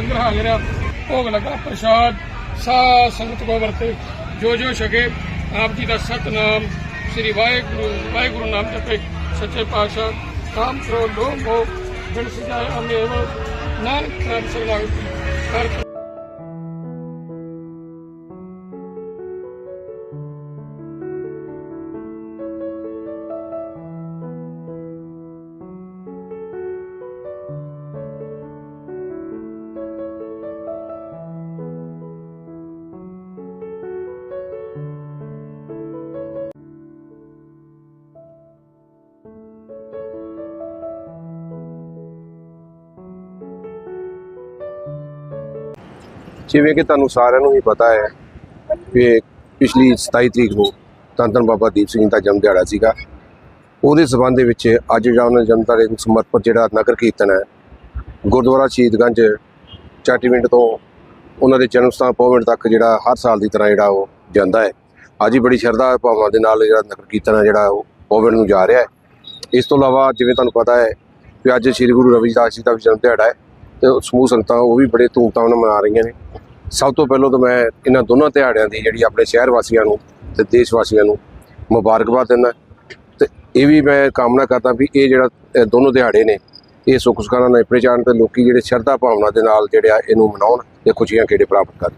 ਲੰਗਰ ਹਾਜ਼ਰ ਆ, ਭੋਗ ਲੱਗਾ ਪ੍ਰਸ਼ਾਦ ਸਾ ਸੰਗਤ ਕੋ ਵਰਤੇ, ਜੋ ਜੋ ਛਕੇ, ਆਪ ਜੀ ਦਾ ਸਤਨਾਮ, ਸ੍ਰੀ ਵਾਹਿਗੁਰੂ ਵਾਹਿਗੁਰੂ ਨਾਮ ਜਪੇ, ਸੱਚੇ ਪਾਤਸ਼ਾਹ ਕਾਮ ਕਰੋ ਲੋ ਮੋ ਬਿਨ ਸਜਾਏ ਅਮੇਵ ਨਾਨਕ ਨਾਮ ਸਲਾਗਤ ਕਰ ਜਿਵੇਂ ਕਿ ਤੁਹਾਨੂੰ ਸਾਰਿਆਂ ਨੂੰ ਹੀ ਪਤਾ ਹੈ ਕਿ ਪਿਛਲੀ 27 ਤਰੀਕ ਨੂੰ ਧੰਨ ਧੰਨ ਬਾਬਾ ਦੀਪ ਸਿੰਘ ਦਾ ਜਨਮ ਦਿਹਾੜਾ ਸੀਗਾ। ਉਹਦੇ ਸਬੰਧ ਦੇ ਵਿੱਚ ਅੱਜ ਜਿਹੜਾ ਉਹਨਾਂ ਦੇ ਜਨਮ ਦਿਹਾੜੇ ਨੂੰ ਸਮਰਪਿਤ ਜਿਹੜਾ ਨਗਰ ਕੀਰਤਨ ਹੈ, ਗੁਰਦੁਆਰਾ ਸ਼ਹੀਦਗੰਜ, ਚਾਟੀਵਿੰਡ ਤੋਂ ਉਹਨਾਂ ਦੇ ਜਨਮ ਸਥਾਨ ਪੌਵਿੰਡ ਤੱਕ ਜਿਹੜਾ ਹਰ ਸਾਲ ਦੀ ਤਰ੍ਹਾਂ ਜਿਹੜਾ ਉਹ ਜਾਂਦਾ ਹੈ। ਅੱਜ ਹੀ ਬੜੀ ਸ਼ਰਧਾ ਭਾਵਾਂ ਦੇ ਨਾਲ ਜਿਹੜਾ ਨਗਰ ਕੀਰਤਨ ਹੈ ਜਿਹੜਾ ਉਹ ਪੌਵਿੰਡ ਨੂੰ ਜਾ ਰਿਹਾ ਹੈ। ਇਸ ਤੋਂ ਇਲਾਵਾ ਜਿਵੇਂ ਤੁਹਾਨੂੰ ਪਤਾ ਹੈ ਕਿ ਅੱਜ ਸ੍ਰੀ ਗੁਰੂ ਰਵਿਦਾਸ ਜੀ ਦਾ ਵੀ ਜਨਮ ਦਿਹਾੜਾ ਹੈ। ਤੇ ਸਮੂਹ ਸੰਗਤਾਂ ਉਹ ਵੀ ਬੜੇ ਧੂਮਧਾਮ ਨਾਲ ਮਨਾ ਰਹੀਆਂ ਨੇ। ਸਭ ਤੋਂ ਪਹਿਲਾਂ ਤਾਂ ਮੈਂ ਇਹਨਾਂ ਦੋਨਾਂ ਦਿਹਾੜਿਆਂ ਦੀ ਜਿਹੜੀ ਆਪਣੇ ਸ਼ਹਿਰ ਵਾਸੀਆਂ ਨੂੰ ਤੇ ਦੇਸ਼ ਵਾਸੀਆਂ ਨੂੰ ਮੁਬਾਰਕਬਾਦ ਦਿੰਦਾ ਤੇ ਇਹ ਵੀ ਮੈਂ ਕਾਮਨਾ ਕਰਦਾ ਵੀ ਇਹ ਜਿਹੜਾ ਦੋਨੋਂ ਦਿਹਾੜੇ ਨੇ, ਇਹ ਸੁੱਖ ਸੁਖਾਂ ਨਾਲ ਨੇਪਰੇ ਜਾਣ ਤੇ ਲੋਕੀ ਜਿਹੜੇ ਸ਼ਰਧਾ ਭਾਵਨਾ ਦੇ ਨਾਲ ਜਿਹੜੇ ਆ ਇਹਨੂੰ ਮਨਾਉਣ ਤੇ ਖੁਸ਼ੀਆਂ ਕਿਹੜੇ ਪ੍ਰਾਪਤ ਕਰਨ।